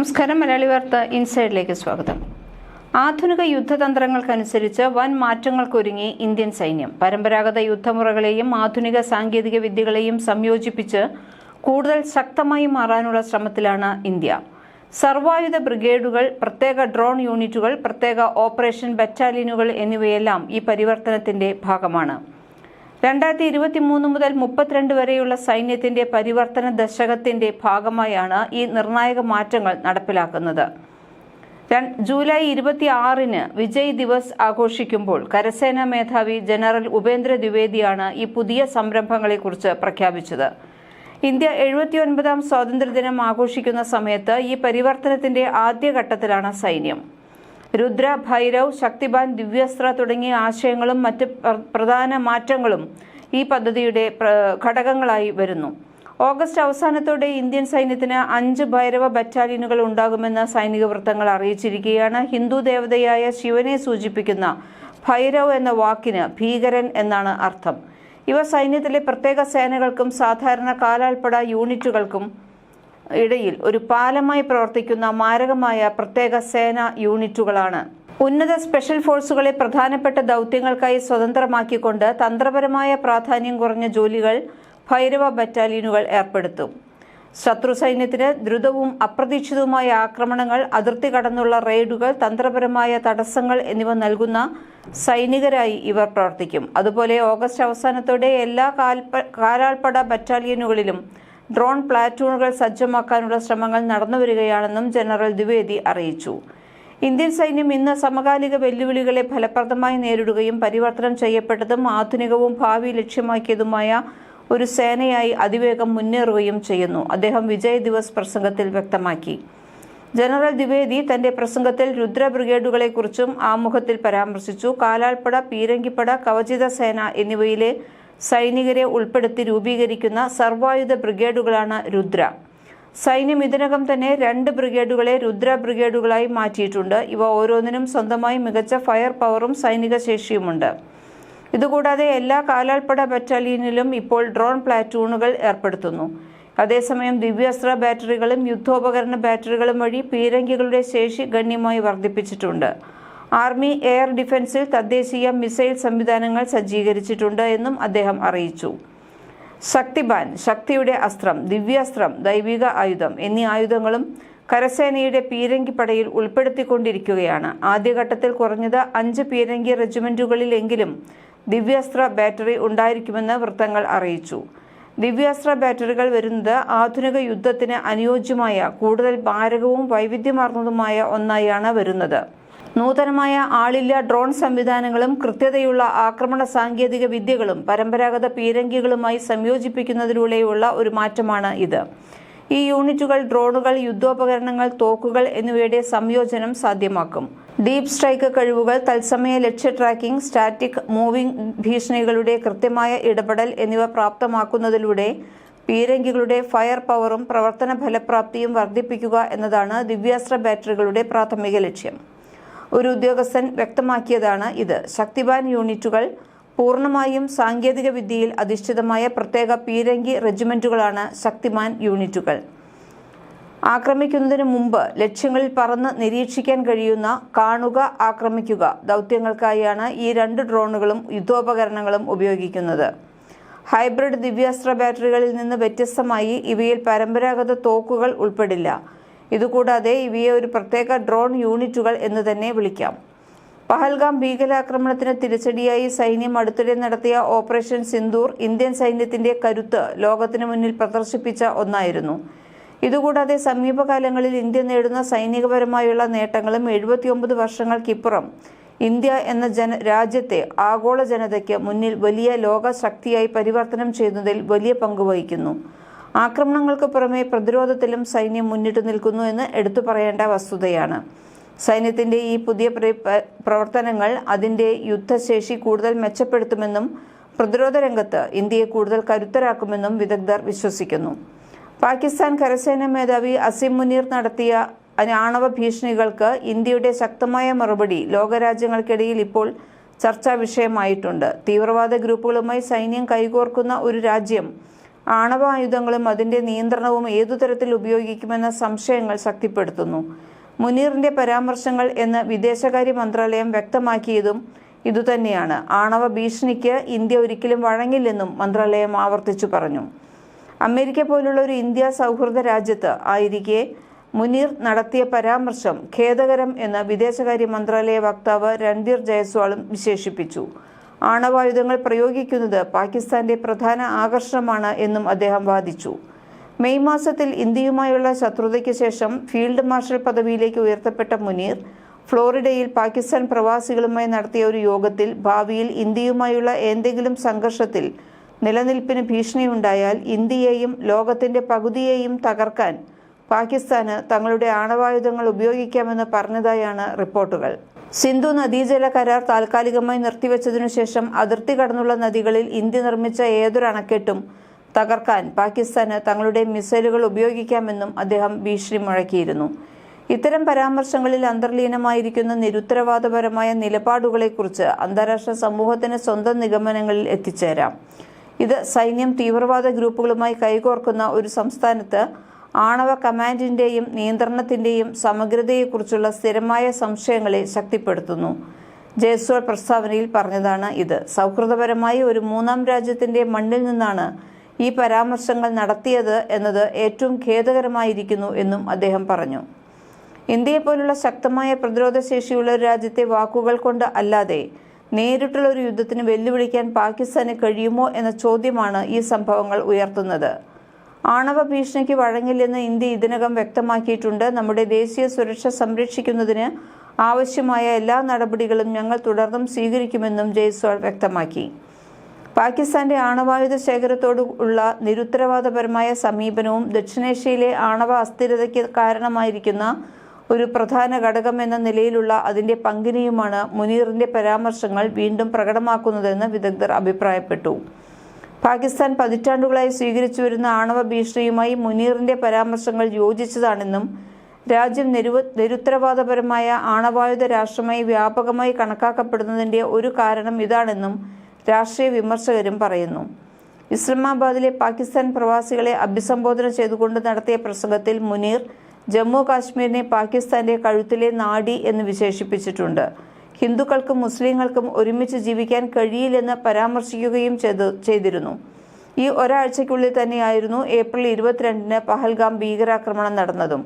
നമസ്കാരം മലയാളി വാർത്ത ഇൻസൈഡിലേക്ക് സ്വാഗതം. ആധുനിക യുദ്ധതന്ത്രങ്ങൾക്കനുസരിച്ച് വൻ മാറ്റങ്ങൾക്കൊരുങ്ങി ഇന്ത്യൻ സൈന്യം. പരമ്പരാഗത യുദ്ധമുറകളെയും ആധുനിക സാങ്കേതിക വിദ്യകളെയും സംയോജിപ്പിച്ച് കൂടുതൽ ശക്തമായി മാറാനുള്ള ശ്രമത്തിലാണ് ഇന്ത്യ. സർവായുധ ബ്രിഗേഡുകൾ പ്രത്യേക ഡ്രോൺ യൂണിറ്റുകൾ പ്രത്യേക ഓപ്പറേഷൻ ബറ്റാലിയനുകൾ എന്നിവയെല്ലാം ഈ പരിവർത്തനത്തിന്റെ ഭാഗമാണ്. രണ്ടായിരത്തി ഇരുപത്തി മൂന്ന് മുതൽ മുപ്പത്തിരണ്ട് വരെയുള്ള സൈന്യത്തിന്റെ പരിവർത്തന ദശകത്തിന്റെ ഭാഗമായാണ് ഈ നിർണായക മാറ്റങ്ങൾ നടപ്പിലാക്കുന്നത്. ജൂലൈ ഇരുപത്തി ആറിന് വിജയ് ദിവസ് ആഘോഷിക്കുമ്പോൾ കരസേനാ മേധാവി ജനറൽ ഉപേന്ദ്ര ദ്വിവേദിയാണ് ഈ പുതിയ സംരംഭങ്ങളെക്കുറിച്ച് പ്രഖ്യാപിച്ചത്. ഇന്ത്യ എഴുപത്തിയൊൻപതാം സ്വാതന്ത്ര്യദിനം ആഘോഷിക്കുന്ന സമയത്ത് ഈ പരിവർത്തനത്തിന്റെ ആദ്യഘട്ടത്തിലാണ് സൈന്യം. രുദ്ര ഭൈരവ് ശക്തിബാൻ ദിവ്യസ്ത്ര തുടങ്ങിയ ആശയങ്ങളും മറ്റ് പ്രധാന മാറ്റങ്ങളും ഈ പദ്ധതിയുടെ ഘടകങ്ങളായി വരുന്നു. ഓഗസ്റ്റ് അവസാനത്തോടെ ഇന്ത്യൻ സൈന്യത്തിന് അഞ്ച് ഭൈരവ ബറ്റാലിയനുകൾ ഉണ്ടാകുമെന്ന് സൈനിക വൃത്തങ്ങൾ അറിയിച്ചിരിക്കുകയാണ്. ഹിന്ദു ദേവതയായ ശിവനെ സൂചിപ്പിക്കുന്ന ഭൈരവ് എന്ന വാക്കിന് ഭീകരൻ എന്നാണ് അർത്ഥം. ഇവ സൈന്യത്തിലെ പ്രത്യേക സേനകൾക്കും സാധാരണ കാലാൾപ്പട യൂണിറ്റുകൾക്കും ഇടയിൽ ഒരു പാലമായി പ്രവർത്തിക്കുന്ന മാരകമായ പ്രത്യേക സേന യൂണിറ്റുകളാണ്. ഉന്നത സ്പെഷ്യൽ ഫോഴ്സുകളെ പ്രധാനപ്പെട്ട ദൗത്യങ്ങൾക്കായി സ്വതന്ത്രമാക്കിക്കൊണ്ട് തന്ത്രപരമായ പ്രാധാന്യം കുറഞ്ഞ ജോലികൾ ഭൈരവ ബറ്റാലിയനുകൾ ഏർപ്പെടുത്തും. ശത്രു സൈന്യത്തിന് ദ്രുതവും അപ്രതീക്ഷിതവുമായ ആക്രമണങ്ങൾ അതിർത്തി കടന്നുള്ള റെയ്ഡുകൾ തന്ത്രപരമായ തടസ്സങ്ങൾ എന്നിവ നൽകുന്ന സൈനികരായി ഇവർ പ്രവർത്തിക്കും. അതുപോലെ ഓഗസ്റ്റ് അവസാനത്തോടെ എല്ലാ കാൽപ്പ കാലാൾപ്പട ബറ്റാലിയനുകളിലും ഡ്രോൺ പ്ലാറ്റൂണുകൾ സജ്ജമാക്കാനുള്ള ശ്രമങ്ങൾ നടന്നുവരികയാണെന്നും ജനറൽ ദ്വിവേദി അറിയിച്ചു. ഇന്ത്യൻ സൈന്യം ഇന്ന് സമകാലിക വെല്ലുവിളികളെ ഫലപ്രദമായി നേരിടുകയും പരിവർത്തനം ചെയ്യപ്പെട്ടതും ആധുനികവും ഭാവി ലക്ഷ്യമാക്കിയതുമായ ഒരു സേനയായി അതിവേഗം മുന്നേറുകയും ചെയ്യുന്നു അദ്ദേഹം വിജയ് ദിവസ് പ്രസംഗത്തിൽ വ്യക്തമാക്കി. ജനറൽ ദ്വിവേദി തന്റെ പ്രസംഗത്തിൽ രുദ്ര ബ്രിഗേഡുകളെക്കുറിച്ചും ആമുഖത്തിൽ പരാമർശിച്ചു. കാലാൾപ്പട പീരങ്കിപ്പട കവചിത സേന എന്നിവയിലെ സൈനികരെ ഉൾപ്പെടുത്തി രൂപീകരിക്കുന്ന സർവായുധ ബ്രിഗേഡുകളാണ് രുദ്ര. സൈന്യം ഇതിനകം തന്നെ രണ്ട് ബ്രിഗേഡുകളെ രുദ്ര ബ്രിഗേഡുകളായി മാറ്റിയിട്ടുണ്ട്. ഇവ ഓരോന്നിനും സ്വന്തമായി മികച്ച ഫയർ പവറും സൈനിക ശേഷിയുമുണ്ട്. ഇതുകൂടാതെ എല്ലാ കാലാൾപ്പട ബറ്റാലിയനിലും ഇപ്പോൾ ഡ്രോൺ പ്ലാറ്റൂണുകൾ ഏർപ്പെടുത്തുന്നു. അതേസമയം ദിവ്യാസ്ത്ര ബാറ്ററികളും യുദ്ധോപകരണ ബാറ്ററികളും വഴി പീരങ്കികളുടെ ശേഷി ഗണ്യമായി വർദ്ധിപ്പിച്ചിട്ടുണ്ട്. ആർമി എയർ ഡിഫൻസിൽ തദ്ദേശീയ മിസൈൽ സംവിധാനങ്ങൾ സജ്ജീകരിച്ചിട്ടുണ്ട് എന്നും അദ്ദേഹം അറിയിച്ചു. ശക്തിബാൻ ശക്തിയുടെ അസ്ത്രം ദിവ്യാസ്ത്രം ദൈവിക ആയുധം എന്നീ ആയുധങ്ങളും കരസേനയുടെ പീരങ്കി പീരങ്കിപ്പടയിൽ ഉൾപ്പെടുത്തിക്കൊണ്ടിരിക്കുകയാണ്. ആദ്യഘട്ടത്തിൽ കുറഞ്ഞത് അഞ്ച് പീരങ്കി റെജിമെന്റുകളിലെങ്കിലും ദിവ്യാസ്ത്ര ബാറ്ററി ഉണ്ടായിരിക്കുമെന്ന് വൃത്തങ്ങൾ അറിയിച്ചു. ദിവ്യാസ്ത്ര ബാറ്ററികൾ വരുന്നത് ആധുനിക യുദ്ധത്തിന് അനുയോജ്യമായ കൂടുതൽ ഭാരകവും വൈവിധ്യമാർന്നതുമായ ഒന്നായാണ് വരുന്നത്. നൂതനമായ ആളില്ല ഡ്രോൺ സംവിധാനങ്ങളും കൃത്യതയുള്ള ആക്രമണ സാങ്കേതിക വിദ്യകളും പരമ്പരാഗത പീരങ്കികളുമായി സംയോജിപ്പിക്കുന്നതിലൂടെയുള്ള ഒരു മാറ്റമാണ് ഇത്. ഈ യൂണിറ്റുകൾ ഡ്രോണുകൾ യുദ്ധോപകരണങ്ങൾ തോക്കുകൾ എന്നിവയുടെ സംയോജനം സാധ്യമാക്കും. ഡീപ് സ്ട്രൈക്ക് കഴിവുകൾ തത്സമയ ലക്ഷ്യ ട്രാക്കിംഗ് സ്റ്റാറ്റിക് മൂവിംഗ് ഭീഷണികളുടെ കൃത്യമായ ഇടപെടൽ എന്നിവ പ്രാപ്തമാക്കുന്നതിലൂടെ പീരങ്കികളുടെ ഫയർ പവറും പ്രവർത്തന ഫലപ്രാപ്തിയും വർദ്ധിപ്പിക്കുക എന്നതാണ് ദിവ്യാസ്ത്ര ബാറ്ററികളുടെ പ്രാഥമിക ലക്ഷ്യം. ഒരു ഉദ്യോഗസ്ഥൻ വ്യക്തമാക്കിയതാണ് ഇത്. ശക്തിബാൻ യൂണിറ്റുകൾ പൂർണമായും സാങ്കേതിക വിദ്യയിൽ അധിഷ്ഠിതമായ പ്രത്യേക പീരങ്കി റെജിമെന്റുകളാണ് ശക്തിമാൻ യൂണിറ്റുകൾ. ആക്രമിക്കുന്നതിന് മുമ്പ് ലക്ഷ്യങ്ങളിൽ പറന്ന് നിരീക്ഷിക്കാൻ കഴിയുന്ന കാണുക ആക്രമിക്കുക ദൗത്യങ്ങൾക്കായാണ് ഈ രണ്ട് ഡ്രോണുകളും യുദ്ധോപകരണങ്ങളും ഉപയോഗിക്കുന്നത്. ഹൈബ്രിഡ് ദിവ്യാസ്ത്ര ബാറ്ററികളിൽ നിന്ന് വ്യത്യസ്തമായി ഇവയിൽ പരമ്പരാഗത തോക്കുകൾ ഉൾപ്പെടില്ല. ഇതുകൂടാതെ ഇവയെ ഒരു പ്രത്യേക ഡ്രോൺ യൂണിറ്റുകൾ എന്ന് തന്നെ വിളിക്കാം. പഹൽഗാം ഭീകരാക്രമണത്തിന് തിരിച്ചടിയായി സൈന്യം അടുത്തിടെ നടത്തിയ ഓപ്പറേഷൻ സിന്ദൂർ ഇന്ത്യൻ സൈന്യത്തിന്റെ കരുത്ത് ലോകത്തിനു മുന്നിൽ പ്രദർശിപ്പിച്ച ഒന്നായിരുന്നു. ഇതുകൂടാതെ സമീപകാലങ്ങളിൽ ഇന്ത്യ നേടുന്ന സൈനികപരമായുള്ള നേട്ടങ്ങളും എഴുപത്തിയൊമ്പത് വർഷങ്ങൾക്കിപ്പുറം ഇന്ത്യ എന്ന ജന രാജ്യത്തെ ആഗോള ജനതയ്ക്ക് മുന്നിൽ വലിയ ലോക ശക്തിയായി പരിവർത്തനം ചെയ്യുന്നതിൽ വലിയ പങ്ക് വഹിക്കുന്നു. ആക്രമണങ്ങൾക്ക് പുറമെ പ്രതിരോധത്തിലും സൈന്യം മുന്നിട്ട് നിൽക്കുന്നു എന്ന് എടുത്തു പറയേണ്ട വസ്തുതയാണ്. സൈന്യത്തിന്റെ ഈ പുതിയ പ്രവർത്തനങ്ങൾ അതിന്റെ യുദ്ധശേഷി കൂടുതൽ മെച്ചപ്പെടുത്തുമെന്നും പ്രതിരോധ രംഗത്ത് ഇന്ത്യയെ കൂടുതൽ കരുത്തരാക്കുമെന്നും വിദഗ്ധർ വിശ്വസിക്കുന്നു. പാകിസ്ഥാൻ കരസേന മേധാവി അസിം മുനീർ നടത്തിയ ആണവ ഭീഷണികൾക്ക് ഇന്ത്യയുടെ ശക്തമായ മറുപടി ലോകരാജ്യങ്ങൾക്കിടയിൽ ഇപ്പോൾ ചർച്ചാ വിഷയമായിട്ടുണ്ട്. തീവ്രവാദ ഗ്രൂപ്പുകളുമായി സൈന്യം കൈകോർക്കുന്ന ഒരു രാജ്യം ആണവായുധങ്ങളും അതിന്റെ നിയന്ത്രണവും ഏതു തരത്തിൽ ഉപയോഗിക്കുമെന്ന സംശയങ്ങൾ ശക്തിപ്പെടുത്തുന്നു. മുനീറിന്റെ പരാമർശങ്ങൾ എന്ന് വിദേശകാര്യ മന്ത്രാലയം വ്യക്തമാക്കിയതും ഇതുതന്നെയാണ്. ആണവ ഭീഷണിക്ക് ഇന്ത്യ ഒരിക്കലും വഴങ്ങില്ലെന്നും മന്ത്രാലയം ആവർത്തിച്ചു പറഞ്ഞു. അമേരിക്ക പോലുള്ള ഒരു ഇന്ത്യ സൗഹൃദ രാജ്യത്ത് ആയിരിക്കെ മുനീർ നടത്തിയ പരാമർശം ഖേദകരം എന്ന് വിദേശകാര്യ മന്ത്രാലയ വക്താവ് രൺധീർ ജയസ്വാളും വിശേഷിപ്പിച്ചു. ആണവായുധങ്ങൾ പ്രയോഗിക്കുന്നത് പാകിസ്ഥാന്റെ പ്രധാന ആകർഷണമാണ് എന്നും അദ്ദേഹം വാദിച്ചു. മെയ് മാസത്തിൽ ഇന്ത്യയുമായുള്ള ശത്രുതയ്ക്ക് ശേഷം ഫീൽഡ് മാർഷൽ പദവിയിലേക്ക് ഉയർത്തപ്പെട്ട മുനീർ ഫ്ലോറിഡയിൽ പാകിസ്ഥാൻ പ്രവാസികളുമായി നടത്തിയ ഒരു യോഗത്തിൽ ഭാവിയിൽ ഇന്ത്യയുമായുള്ള എന്തെങ്കിലും സംഘർഷത്തിൽ നിലനിൽപ്പിന് ഭീഷണിയുണ്ടായാൽ ഇന്ത്യയെയും ലോകത്തിന്റെ പകുതിയെയും തകർക്കാൻ പാകിസ്ഥാന് തങ്ങളുടെ ആണവായുധങ്ങൾ ഉപയോഗിക്കാമെന്ന് പറഞ്ഞതായാണ് റിപ്പോർട്ടുകൾ. സിന്ധു നദീജല കരാർ താൽക്കാലികമായി നിർത്തിവെച്ചതിനു ശേഷം അതിർത്തി കടന്നുള്ള നദികളിൽ ഇന്ത്യ നിർമ്മിച്ച ഏതൊരു അണക്കെട്ടും തകർക്കാൻ പാകിസ്ഥാന് തങ്ങളുടെ മിസൈലുകൾ ഉപയോഗിക്കാമെന്നും അദ്ദേഹം ഭീഷണി മുഴക്കിയിരുന്നു. ഇത്തരം പരാമർശങ്ങളിൽ അന്തർലീനമായിരിക്കുന്ന നിരുത്തരവാദപരമായ നിലപാടുകളെക്കുറിച്ച് അന്താരാഷ്ട്ര സമൂഹത്തിന് സ്വന്തം നിഗമനങ്ങളിൽ എത്തിച്ചേരാം. ഇത് സൈന്യം തീവ്രവാദ ഗ്രൂപ്പുകളുമായി കൈകോർക്കുന്ന ഒരു സംസ്ഥാനത്ത് ആണവ കമാൻഡിന്റെയും നിയന്ത്രണത്തിന്റെയും സമഗ്രതയെക്കുറിച്ചുള്ള സ്ഥിരമായ സംശയങ്ങളെ ശക്തിപ്പെടുത്തുന്നു. ജയസ്വാൾ പ്രസ്താവനയിൽ പറഞ്ഞതാണ് ഇത്. സൗഹൃദപരമായി ഒരു മൂന്നാം രാജ്യത്തിന്റെ മണ്ണിൽ നിന്നാണ് ഈ പരാമർശങ്ങൾ നടത്തിയത് എന്നത് ഏറ്റവും ഖേദകരമായിരിക്കുന്നു എന്നും അദ്ദേഹം പറഞ്ഞു. ഇന്ത്യയെപ്പോലുള്ള ശക്തമായ പ്രതിരോധ ശേഷിയുള്ള ഒരു രാജ്യത്തെ വാക്കുകൾ കൊണ്ട് അല്ലാതെ നേരിട്ടുള്ള ഒരു യുദ്ധത്തിന് വെല്ലുവിളിക്കാൻ പാകിസ്ഥാന് കഴിയുമോ എന്ന ചോദ്യമാണ് ഈ സംഭവങ്ങൾ ഉയർത്തുന്നത്. ആണവ ഭീഷണിക്ക് വഴങ്ങില്ലെന്ന് ഇന്ത്യ ഇതിനകം വ്യക്തമാക്കിയിട്ടുണ്ട്. നമ്മുടെ ദേശീയ സുരക്ഷ സംരക്ഷിക്കുന്നതിന് ആവശ്യമായ എല്ലാ നടപടികളും ഞങ്ങൾ തുടർന്നും സ്വീകരിക്കുമെന്നും ജയ്സ്വാൾ വ്യക്തമാക്കി. പാകിസ്ഥാന്റെ ആണവായുധ ശേഖരത്തോടുള്ള നിരുത്തരവാദപരമായ സമീപനവും ദക്ഷിണേഷ്യയിലെ ആണവ അസ്ഥിരതയ്ക്ക് കാരണമായിരിക്കുന്ന ഒരു പ്രധാന ഘടകം എന്ന നിലയിലുള്ള അതിന്റെ പങ്കിനെയുമാണ് മുനീറിന്റെ പരാമർശങ്ങൾ വീണ്ടും പ്രകടമാക്കുന്നതെന്ന് വിദഗ്ധർ അഭിപ്രായപ്പെട്ടു. പാകിസ്ഥാൻ പതിറ്റാണ്ടുകളായി സ്വീകരിച്ചു വരുന്ന ആണവ ഭീഷണിയുമായി മുനീറിന്റെ പരാമർശങ്ങൾ യോജിച്ചതാണെന്നും രാജ്യം നിരുവ നിരുത്തരവാദപരമായ ആണവായുധ രാഷ്ട്രമായി വ്യാപകമായി കണക്കാക്കപ്പെടുന്നതിന്റെ ഒരു കാരണം ഇതാണെന്നും രാഷ്ട്രീയ വിമർശകരും പറയുന്നു. ഇസ്ലാമാബാദിലെ പാകിസ്ഥാൻ പ്രവാസികളെ അഭിസംബോധന ചെയ്തുകൊണ്ട് നടത്തിയ പ്രസംഗത്തിൽ മുനീർ ജമ്മു കാശ്മീരിനെ പാകിസ്ഥാന്റെ കഴുത്തിലെ നാടി എന്ന് വിശേഷിപ്പിച്ചിട്ടുണ്ട്. ഹിന്ദുക്കൾക്കും മുസ്ലിങ്ങൾക്കും ഒരുമിച്ച് ജീവിക്കാൻ കഴിയില്ലെന്ന് പരാമർശിക്കുകയും ചെയ്തു ചെയ്തിരുന്നു. ഈ ഒരാഴ്ചയ്ക്കുള്ളിൽ തന്നെയായിരുന്നു ഏപ്രിൽ ഇരുപത്തിരണ്ടിന് പഹൽഗാം ഭീകരാക്രമണം നടന്നതും.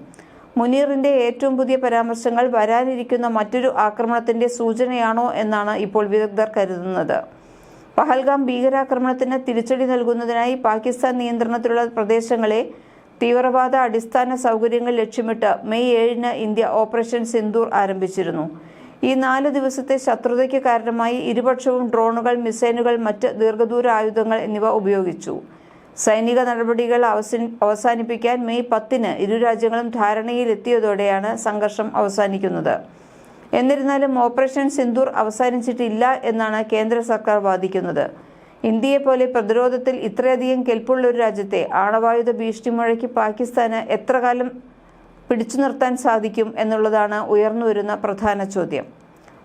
മുനീറിന്റെ ഏറ്റവും പുതിയ പരാമർശങ്ങൾ വരാനിരിക്കുന്ന മറ്റൊരു ആക്രമണത്തിന്റെ സൂചനയാണോ എന്നാണ് ഇപ്പോൾ വിദഗ്ധർ കരുതുന്നത്. പഹൽഗാം ഭീകരാക്രമണത്തിന് തിരിച്ചടി നൽകുന്നതിനായി പാകിസ്ഥാൻ നിയന്ത്രണത്തിലുള്ള പ്രദേശങ്ങളെ തീവ്രവാദ അടിസ്ഥാന സൗകര്യങ്ങൾ ലക്ഷ്യമിട്ട് മെയ് ഏഴിന് ഇന്ത്യ ഓപ്പറേഷൻ സിന്ദൂർ ആരംഭിച്ചിരുന്നു. ഈ നാല് ദിവസത്തെ ശത്രുതയ്ക്ക് കാരണമായി ഇരുപക്ഷവും ഡ്രോണുകൾ മിസൈലുകൾ മറ്റ് ദീർഘദൂര ആയുധങ്ങൾ എന്നിവ ഉപയോഗിച്ചു. സൈനിക നടപടികൾ അവസാനി അവസാനിപ്പിക്കാൻ മെയ് പത്തിന് ഇരു രാജ്യങ്ങളും ധാരണയിലെത്തിയതോടെയാണ് സംഘർഷം അവസാനിക്കുന്നത്. എന്നിരുന്നാലും ഓപ്പറേഷൻ സിന്ദൂർ അവസാനിച്ചിട്ടില്ല എന്നാണ് കേന്ദ്ര സർക്കാർ വാദിക്കുന്നത്. ഇന്ത്യയെ പോലെ പ്രതിരോധത്തിൽ ഇത്രയധികം കെൽപ്പുള്ള ഒരു രാജ്യത്തെ ആണവായുധ ഭീഷണി മുഴക്കി പാകിസ്ഥാന് എത്ര കാലം പിടിച്ചു നിർത്താൻ സാധിക്കും എന്നുള്ളതാണ് ഉയർന്നുവരുന്ന പ്രധാന ചോദ്യം.